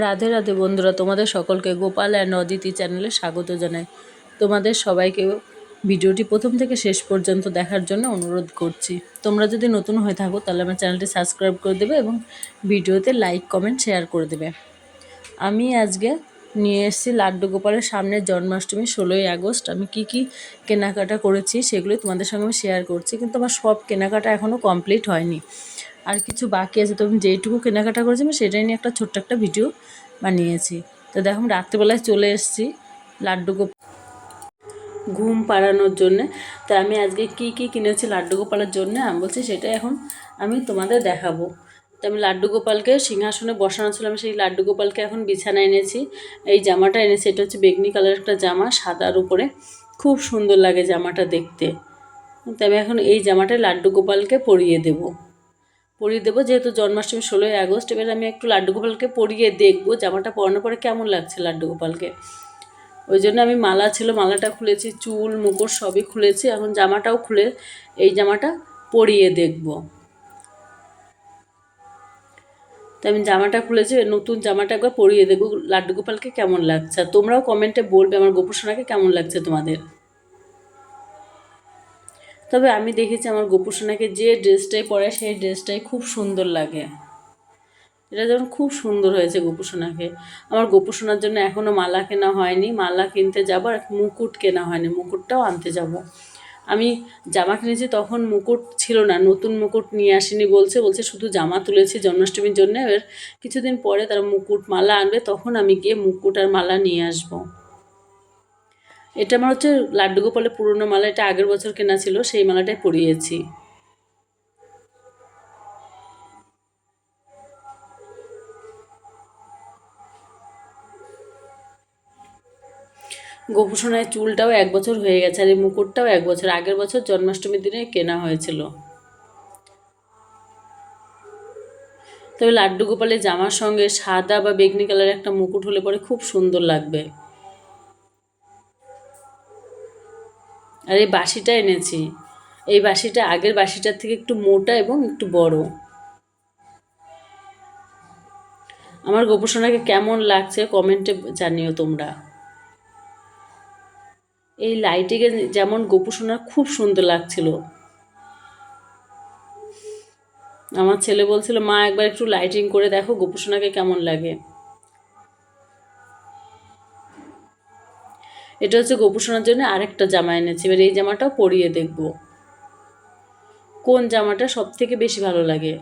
রাধে রাধে বন্ধুরা, তোমাদের সকলকে গোপাল অ্যান্ড অদিতি চ্যানেলে স্বাগত জানাই। তোমাদের সবাইকে ভিডিওটি প্রথম থেকে শেষ পর্যন্ত দেখার জন্য অনুরোধ করছি। তোমরা যদি নতুন হয়ে থাকো, তাহলে আমার চ্যানেলটি সাবস্ক্রাইব করে দেবে এবং ভিডিওতে লাইক কমেন্ট শেয়ার করে দেবে। আমি আজকে নিয়ে এসেছি লাড্ডু গোপালের সামনের জন্মাষ্টমী ষোলোই আগস্ট। আমি কি কি কেনাকাটা করেছি সেগুলোই তোমাদের সঙ্গে আমি শেয়ার করছি, কিন্তু আমার সব কেনাকাটা এখনও কমপ্লিট হয়নি। আর কিছু বাকি আছে, তো আমি যেইটুকু কেনাকাটা করেছি আমি সেটাই নিয়ে একটা ছোট্ট একটা ভিডিও বানিয়েছি। তো দেখো আমি রাত্রেবেলায় চলে এসেছি লাড্ডু গোপ ঘুম পাড়ানোর জন্যে। তা আমি আজকে কি কি কিনেছি লাড্ডু গোপালের জন্য আমি বলছি সেটা এখন আমি তোমাদের দেখাবো। তো আমি লাড্ডু গোপালকে সিংহাসনে বসানো ছিল, আমি সেই লাড্ডু গোপালকে এখন বিছানায় এনেছি। এই জামাটা এনেছি, এটা হচ্ছে বেগনি কালার একটা জামা, সাদার উপরে। খুব সুন্দর লাগে জামাটা দেখতে। তো আমি এখন এই জামাটা লাড্ডু গোপালকে পরিয়ে দেবো। পরিয়ে দেবো, যেহেতু জন্মাষ্টমী ষোলোই আগস্ট, এবার আমি একটু লাড্ডু গোপালকে পরিয়ে দেখব, জামাটা পরানোর পরে কেমন লাগছে লাড্ডু গোপালকে। ওই জন্য আমি মালা ছিল, মালাটা খুলেছি, চুল, মুকুট সবই খুলেছি, এখন জামাটাও খুলে এই জামাটা পরিয়ে দেখব। তো আমি জামাটা খুলেছি নতুন জামাটা একবার পরিয়ে দেবো লাড্ডু গোপালকে কেমন লাগছে? আর তোমরাও কমেন্টে বলবে আমার গোপুসোনাকে কেমন লাগছে তোমাদের? তবে আমি দেখেছি আমার গোপুসোনাকে যে ড্রেসটাই পরে, সেই ড্রেসটাই খুব সুন্দর লাগে। এটা যেমন খুব সুন্দর হয়েছে গোপুসোনাকে আমার গোপুসোনার জন্য এখনও মালা কেনা হয়নি, মালা কিনতে যাব আর মুকুট কেনা হয়নি, মুকুটটাও আনতে যাব। আমি জামা কিনেছি তখন মুকুট ছিল না, নতুন মুকুট নিয়ে আসিনি বলছে বলছে শুধু জামা তুলেছি জন্মাষ্টমীর জন্য, এবার কিছুদিন পরে তারা মুকুট মালা আনবে, তখন আমি গিয়ে মুকুট আর মালা নিয়ে আসব। এটা আমার হচ্ছে লাড্ডু গোপালের পুরনো মালা, এটা আগের বছর কেনা ছিল, সেই মালাটাই পরিয়েছি। গোপুসোনায় চুলটাও এক বছর হয়ে গেছে আর এই মুকুটটাও এক বছর। আগের বছর জন্মাষ্টমীর দিনে কেনা হয়েছিল। তবে লাড্ডু গোপালের জামার সঙ্গে সাদা বা বেগনি কালারের একটা মুকুট হলে পরে খুব সুন্দর লাগবে। আর এই বাসিটা এনেছি। এই বাসিটা আগের বাসিটার থেকে একটু মোটা এবং একটু বড়। আমার গোপসোনাকে কেমন লাগছে কমেন্টে জানিও তোমরা। এই লাইটিংয়ে যেমন গোপসোনার খুব সুন্দর লাগছিল। আমার ছেলে বলছিল, মা, একবার একটু লাইটিং করে দেখো গোপসোনাকে কেমন লাগে। এটা হচ্ছে গোপুসোনার জন্য আরেকটা জামা এনেছি, এবার এই জামাটাও পরিয়ে দেখব। কোন জামাটা সব থেকে বেশি ভালো লাগে?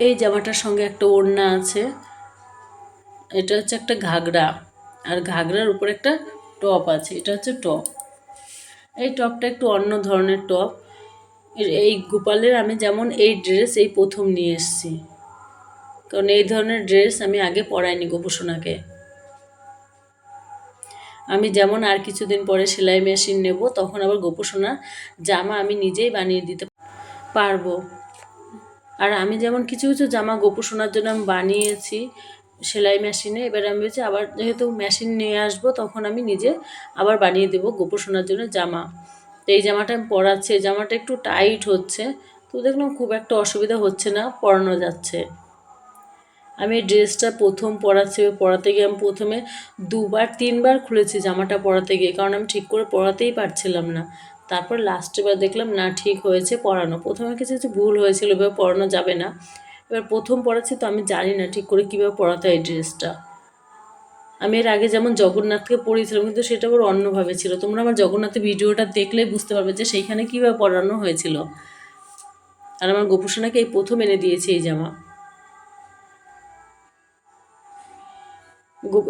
এই জামাটার সঙ্গে একটা ওড়না আছে। এটা হচ্ছে একটা ঘাগরা। আর ঘাগরার উপরে একটা টপ আছে। এটা হচ্ছে টপ। এই টপটা একটু অন্য ধরনের টপ। এই গোপালের আমি যেমন এই ড্রেস এই প্রথম নিয়ে এসেছি। কারণ এই ধরনের ড্রেস আমি আগে পরাইনি গোপোষণাকে আমি যেমন আর কিছুদিন পরে সেলাই মেশিন নেব, তখন আবার গোপোষণা জামা আমি নিজেই বানিয়ে দিতে পারব। আর আমি যেমন কিছু কিছু জামা গোপু শোনার জন্য আমি বানিয়েছি সেলাই মেশিনে এবার আমি বলছি, আবার যেহেতু মেশিন নিয়ে আসব, তখন আমি নিজে আবার বানিয়ে দেবো গোপু শোনার জন্য জামা। তো এই জামাটা আমি পরাচ্ছি। এই জামাটা একটু টাইট হচ্ছে। তো দেখলাম খুব একটা অসুবিধা হচ্ছে না, পরানো যাচ্ছে। আমি এই ড্রেসটা প্রথম পরাচ্ছি। পরাতে গিয়ে আমি প্রথমে দুবার, তিনবার খুলেছি জামাটা পরাতে গিয়ে। কারণ আমি ঠিক করে পরাতেই পারছিলাম না। তারপর লাস্টে বার দেখলাম, না, ঠিক হয়েছে পরানো প্রথমে কিছু কিছু ভুল হয়েছিল, এবার পরানো যাবে না। এবার প্রথম পড়াচ্ছি তো আমি জানি না ঠিক করে কীভাবে পড়াতে হয় ড্রেসটা। আমি এর আগে যেমন জগন্নাথকে পড়িয়েছিলাম, কিন্তু সেটা আবার অন্যভাবে ছিল। তোমরা আমার জগন্নাথের ভিডিওটা দেখলেই বুঝতে পারবে যে সেইখানে কীভাবে পড়ানো হয়েছিল। আর আমার গোপুসোনাকে এই প্রথম এনে দিয়েছে এই জামা।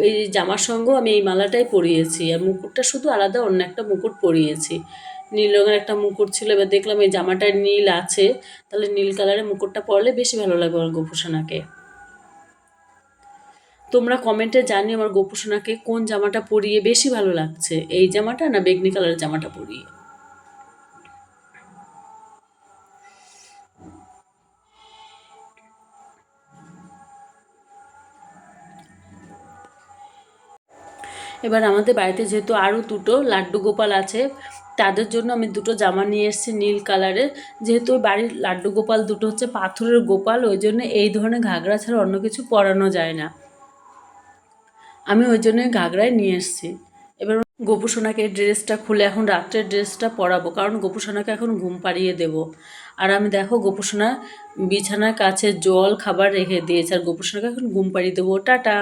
এই জামার সঙ্গেও আমি এই মালাটাই পরিয়েছি। আর মুকুটটা শুধু আলাদা, অন্য একটা মুকুট পরিয়েছি। নীল রঙের একটা মুকুট ছিল, এবার দেখলাম এই জামাটায় নীল আছে, তাহলে নীল কালারের মুকুটটা পরলে বেশি ভালো লাগবে আমার গোপুসোনাকে। তোমরা কমেন্টে জানি আমার গোপুসোনাকে কোন জামাটা পরিয়ে বেশি ভালো লাগছে, এই জামাটা না বেগনি কালারের জামাটা পরিয়ে? এবার আমাদের বাড়িতে যেহেতু আরও দুটো লাড্ডু গোপাল আছে তাদের জন্য আমি দুটো জামা নিয়ে এসেছি নীল কালারের যেহেতু বাড়ির লাড্ডু গোপাল দুটো হচ্ছে পাথরের গোপাল, ওই জন্য এই ধরনের ঘাগরা ছাড়া অন্য কিছু পরানো যায় না। আমি ওই জন্য ঘাগরায় নিয়ে এসেছি। এবার গোপুসোনাকে ড্রেসটা খুলে এখন রাত্রের ড্রেসটা পরাবো, কারণ গোপুসোনাকে এখন ঘুম পাড়িয়ে দেব। আর আমি দেখো গোপুসোনা বিছানার কাছে জল খাবার রেখে দিয়েছে, আর গোপুসোনাকে এখন ঘুম পাড়িয়ে দেবো। টাটা!